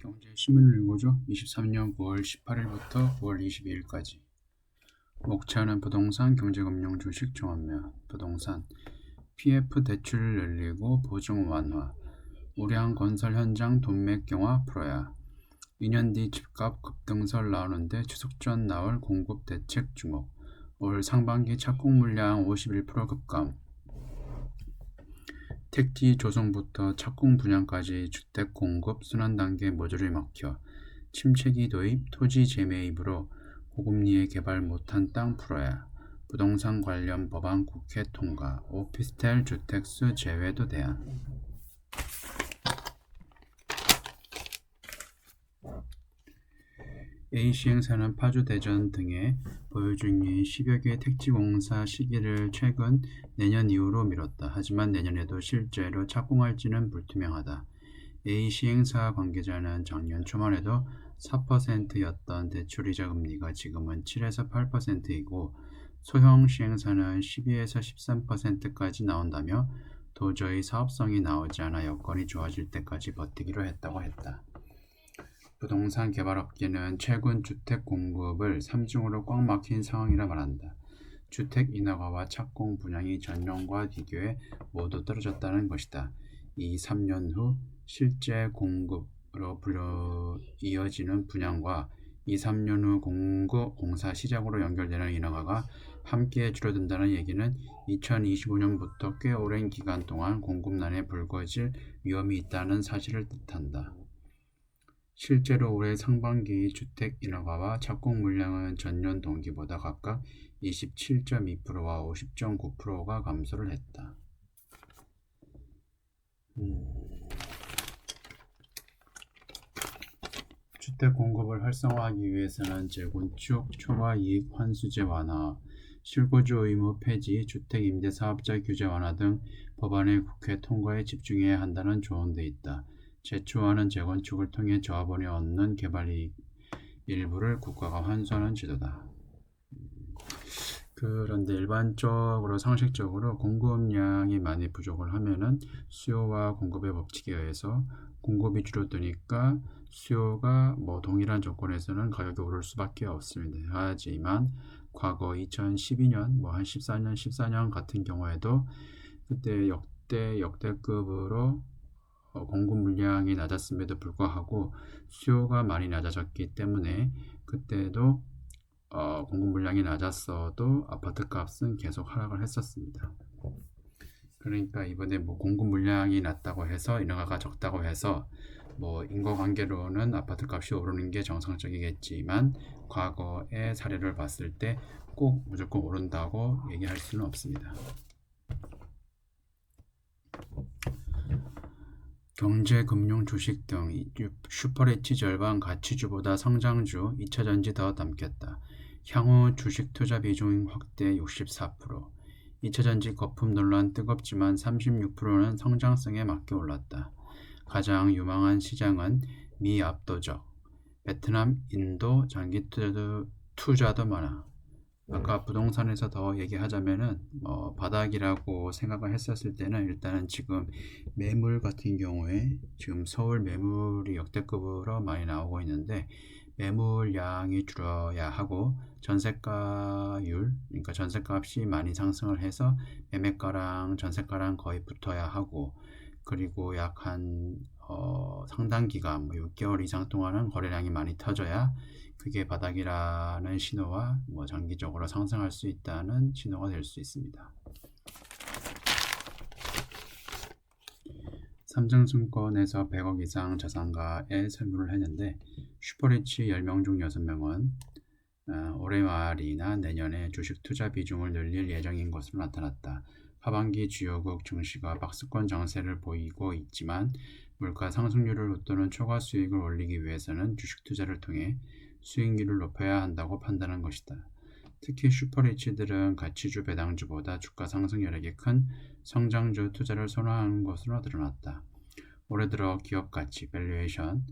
경제 신문을 읽어줘. 23년 9월 18일부터 9월 22일까지. 목차는 부동산, 경제금융, 주식 종합면, 부동산, PF 대출을 늘리고 보증 완화, 우량 건설 현장 돈맥 경화 풀어야. 2년 뒤 집값 급등설 나오는데 추석 전 나올 공급 대책 주목. 올 상반기 착공 물량 51% 급감. 택지 조성부터 착공 분양까지 주택 공급 순환 단계 모조리 막혀 침체기 도입, 토지 재매입으로 고금리에 개발 못한 땅 풀어야 부동산 관련 법안 국회 통과, 오피스텔 주택수 제외도 대안. A시행사는 파주, 대전 등에 보유 중인 10여 개 택지공사 시기를 최근 내년 이후로 미뤘다. 하지만 내년에도 실제로 착공할지는 불투명하다. A시행사 관계자는 작년 초만 해도 4%였던 대출이자 금리가 지금은 7에서 8%이고 소형 시행사는 12에서 13%까지 나온다며 도저히 사업성이 나오지 않아 여건이 좋아질 때까지 버티기로 했다고 했다. 부동산 개발 업계는 최근 주택 공급을 3중으로 꽉 막힌 상황이라 말한다. 주택 인허가와 착공 분양이 전년과 비교해 모두 떨어졌다는 것이다. 이 3년 후 실제 공급으로 불려 이어지는 분양과 2, 3년 후 공급 공사 시작으로 연결되는 인허가가 함께 줄어든다는 얘기는 2025년부터 꽤 오랜 기간 동안 공급난에 불거질 위험이 있다는 사실을 뜻한다. 실제로 올해 상반기 주택 인허가와 착공 물량은 전년 동기보다 각각 27.2%와 50.9%가 감소를 했다. 음. 주택 공급을 활성화하기 위해서는 재건축 초과 이익 환수제 완화, 실거주 의무 폐지, 주택 임대 사업자 규제 완화 등 법안의 국회 통과에 집중해야 한다는 조언도 있다. 제초하는 재건축을 통해 조합원이 얻는 개발이익 일부를 국가가 환수하는 제도다. 그런데 일반적으로 상식적으로 공급량이 많이 부족을 하면은 수요와 공급의 법칙에 의해서 공급이 줄어드니까 수요가 뭐 동일한 조건에서는 가격이 오를 수밖에 없습니다. 하지만 과거 2012년 뭐 한 14년 14년 같은 경우에도 그때 역대 역대급으로 어, 공급 물량이 낮았음에도 불구하고 수요가 많이 낮아졌기 때문에 그때도 어, 공급 물량이 낮았어도 아파트 값은 계속 하락을 했었습니다. 그러니까 이번에 뭐 공급 물량이 낮다고 해서 인허가가 적다고 해서 뭐 인과관계로는 아파트 값이 오르는 게 정상적이겠지만 과거의 사례를 봤을 때 꼭 무조건 오른다고 얘기할 수는 없습니다. 경제, 금융, 주식 등 슈퍼리치 절반 가치주보다 성장주 2차전지 더 담겼다. 향후 주식 투자 비중 확대 64%. 2차전지 거품 논란 뜨겁지만 36%는 성장성에 맞게 올랐다. 가장 유망한 시장은 미 압도적, 베트남, 인도 장기 투자도, 투자도 많아. 아까 부동산에서 더 얘기하자면은 어, 바닥이라고 생각을 했었을 때는 일단은 지금 매물 같은 경우에 지금 서울 매물이 역대급으로 많이 나오고 있는데 매물량이 줄어야 하고 전세가율 그러니까 전세값이 많이 상승을 해서 매매가랑 전세가랑 거의 붙어야 하고 그리고 약한 어, 상당 기간 뭐 6개월 이상 동안은 거래량이 많이 터져야 그게 바닥이라는 신호와 뭐 장기적으로 상승할 수 있다는 신호가 될 수 있습니다. 삼성증권에서 100억 이상 자산가에 설문을 했는데 슈퍼리치 10명 중 6명은 어, 올해 말이나 내년에 주식 투자 비중을 늘릴 예정인 것으로 나타났다. 하반기 주요국 증시가 박스권 장세를 보이고 있지만 물가 상승률을 웃도는 초과 수익을 올리기 위해서는 주식 투자를 통해 수익률을 높여야 한다고 판단한 것이다. 특히 슈퍼리치들은 가치주 배당주보다 주가 상승 여력이 큰 성장주 투자를 선호하는 것으로 드러났다. 올해 들어 기업 가치, 밸류에이션,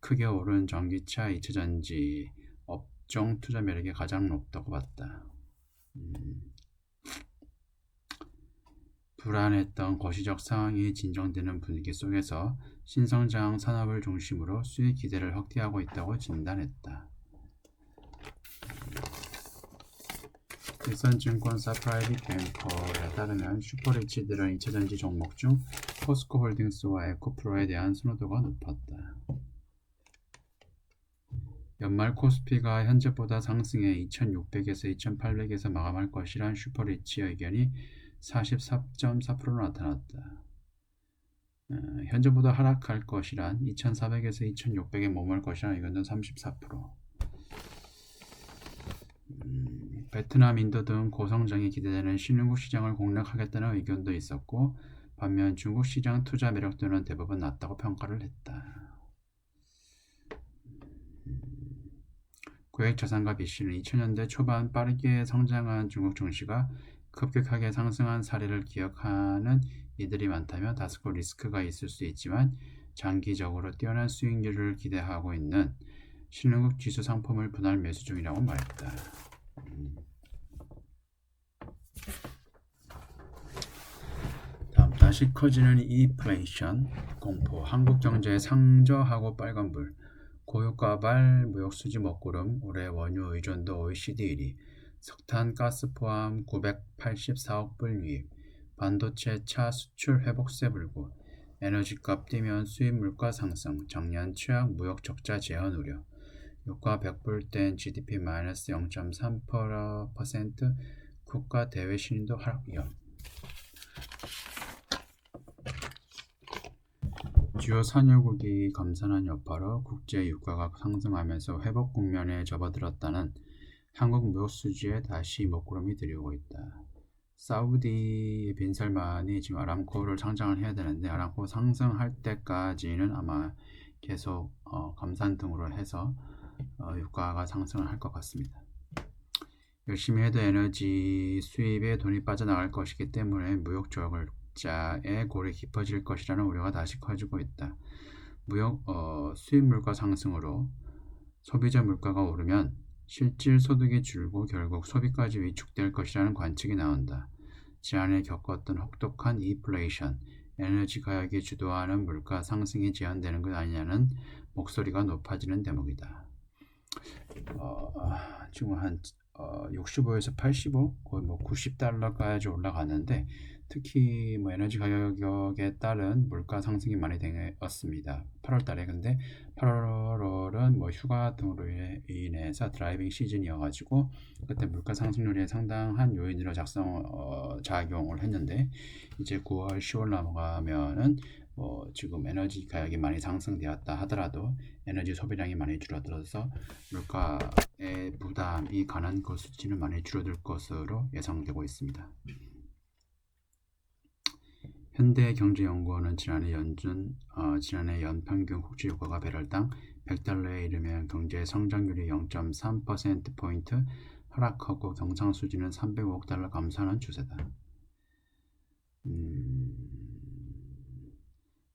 크게 오른 전기차, 2차전지 업종 투자 매력이 가장 높다고 봤다. 음. 불안했던 거시적 상황이 진정되는 분위기 속에서 신성장 산업을 중심으로 수익 기대를 확대하고 있다고 진단했다. 일선증권사 프라이빗 뱅커에 따르면 슈퍼리치들은 2차전지 종목 중 포스코 홀딩스와 에코프로에 대한 선호도가 높았다. 연말 코스피가 현재보다 상승해 2600에서 2800에서 마감할 것이란 슈퍼리치 의견이 44.4% 나타났다. 어, 현재보다 하락할 것이란 2400에서 2600에 머물 것이란 의견은 34%. 음, 베트남, 인도 등 고성장이 기대되는 신흥국 시장을 공략하겠다는 의견도 있었고 반면 중국 시장 투자 매력도는 대부분 낮다고 평가를 했다. 고액 자산가 B씨는 2000년대 초반 빠르게 성장한 중국 증시가 급격하게 상승한 사례를 기억하는 이들이 많다며 다소 리스크가 있을 수 있지만 장기적으로 뛰어난 수익률을 기대하고 있는 신흥국 지수 상품을 분할 매수 중이라고 말했다. 음. 다음 다시 커지는 이플레이션 공포 한국 경제의 상저하고 빨간불 고유가발 무역수지 먹구름 올해 원유 의존도 OECD 1위 석탄 가스 포함 984억 불 유입 반도체 차 수출 회복세 불고 에너지값 뛰면 수입 물가 상승 작년 최악 무역 적자 재현 우려. 유가 100불 땐 GDP 마이너스 0.3% 국가 대외 신인도 하락 위험. 주요 산유국이 감산한 여파로 국제 유가가 상승하면서 회복 국면에 접어들었다는 한국 무역수지에 다시 먹구름이 들이오고 있다. 사우디 빈살만이 지금 아람코를 상장을 해야 되는데 아람코 상승할 때까지는 아마 계속 어, 감산 등으로 해서 어, 유가가 상승을 할 것 같습니다. 열심히 해도 에너지 수입에 돈이 빠져나갈 것이기 때문에 무역 적자의 골이 깊어질 것이라는 우려가 다시 커지고 있다. 무역 어, 수입 물가 상승으로 소비자 물가가 오르면 실질 소득이 줄고 결국 소비까지 위축될 것이라는 관측이 나온다. 지난해 겪었던 혹독한 인플레이션, 에너지 가격이 주도하는 물가 상승이 제한되는 것 아니냐는 목소리가 높아지는 대목이다. 어, 지금 한 어, 65에서 85, 거의 뭐 90달러까지 올라갔는데 특히 뭐 에너지 가격에 따른 물가 상승이 많이 되었습니다. 8월 달에 근데 8월은 뭐 휴가 등으로 인해서 드라이빙 시즌이어가지고 그때 물가 상승률이 상당한 요인으로 작성 어, 작용을 했는데 이제 9월 10월 넘어가면은 뭐 지금 에너지 가격이 많이 상승되었다 하더라도 에너지 소비량이 많이 줄어들어서 물가의 부담이 가는 그 수치는 많이 줄어들 것으로 예상되고 있습니다. 현대경제연구원은 지난해 연준 어, 지난해 연평균 국제유가가 배럴당 100달러에 이르면 경제 성장률이 0.3% 포인트 하락하고 경상 수준은 305억 달러 감소하는 추세다. 음,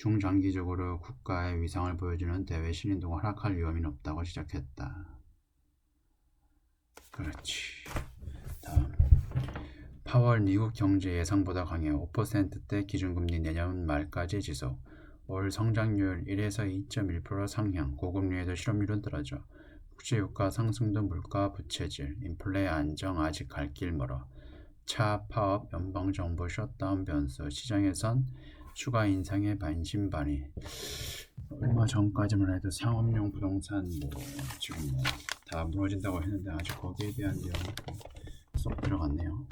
중장기적으로 국가의 위상을 보여주는 대외 신인도가 하락할 위험이 높다고 시작했다. 그렇지. 다음. 파월 미국 경제 예상보다 강해 5%대 기준금리 내년 말까지 지속. 올 성장률 1에서 2.1% 상향, 고금리에도 실업률은 떨어져. 국제유가 상승도 물가 부채질, 인플레 안정 아직 갈 길 멀어. 차 파업, 연방정부 셧다운 변수, 시장에선 추가 인상의 반신반의. 얼마 전까지만 해도 상업용 부동산 뭐 지금 뭐 다 무너진다고 했는데 아직 거기에 대한 내용이 쏙 들어갔네요.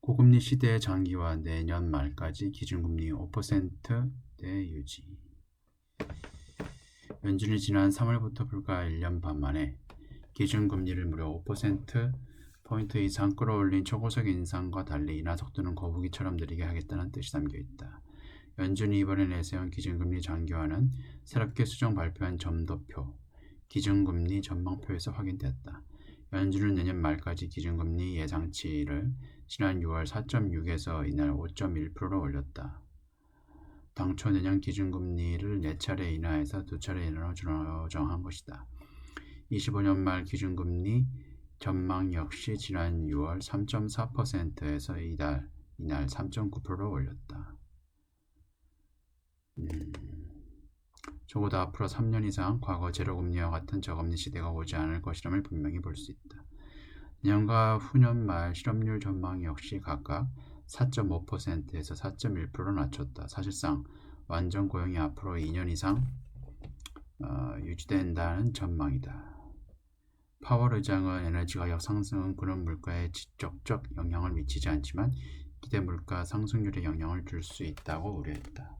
고금리 시대의 장기화 내년 말까지 기준금리 5%대 유지. 연준이 지난 3월부터 불과 1년 반 만에 기준금리를 무려 5% 포인트 이상 끌어올린 초고속 인상과 달리 인하 속도는 거북이처럼 느리게 하겠다는 뜻이 담겨 있다. 연준이 이번에 내세운 기준금리 장기화는 새롭게 수정 발표한 점도표, 기준금리 전망표에서 확인됐다. 연준은 내년 말까지 기준금리 예상치를 지난 6월 4.6에서 이날 5.1%로 올렸다. 당초 내년 기준금리를 4차례 인하해서 2차례 인하로 조정한 것이다. 25년 말 기준금리 전망 역시 지난 6월 3.4%에서 이달 이날 3.9%로 올렸다. 음, 적어도 앞으로 3년 이상 과거 제로금리와 같은 저금리 시대가 오지 않을 것이라을 분명히 볼 수 있다. 내년과 후년 말 실업률 전망 역시 각각 4.5%에서 4.1%로 낮췄다. 사실상 완전 고용이 앞으로 2년 이상 어, 유지된다는 전망이다. 파월 의장은 에너지 가격 상승은 그런 물가에 직접적 영향을 미치지 않지만 기대 물가 상승률에 영향을 줄 수 있다고 우려했다.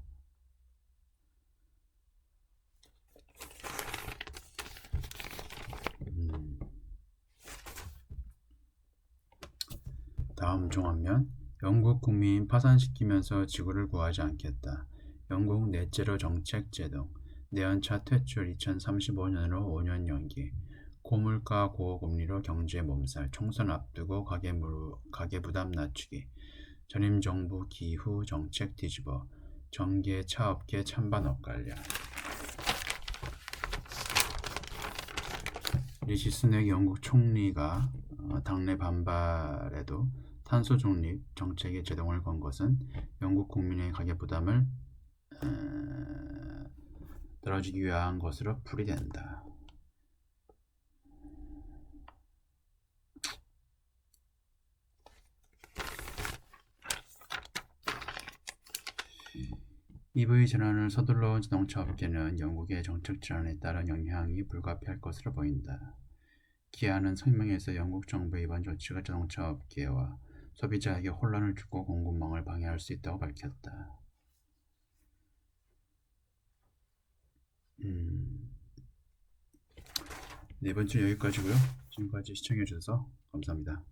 음. 다음 종합면 영국 국민 파산시키면서 지구를 구하지 않겠다. 영국 넷제로 정책 제동 내연차 퇴출 2035년으로 5년 연기 고물가 고금리로 경제 몸살 총선 앞두고 가계부, 가계 부담 낮추기 전임 정부 기후 정책 뒤집어 전개 차업계 찬반 엇갈려 리시 스넥 영국 총리가 어, 당내 반발에도 탄소 중립 정책에 제동을 건 것은 영국 국민의 가계 부담을 어, 떨어지기 위한 것으로 풀이된다. EV 전환을 서둘러 온 자동차 업계는 영국의 정책 질환에 따른 영향이 불가피할 것으로 보인다. 기아는 성명에서 영국 정부의 이번 조치가 자동차 업계와 소비자에게 혼란을 주고 공급망을 방해할 수 있다고 밝혔다. 음, 네 번째 여기까지고요. 지금까지 시청해 주셔서 감사합니다.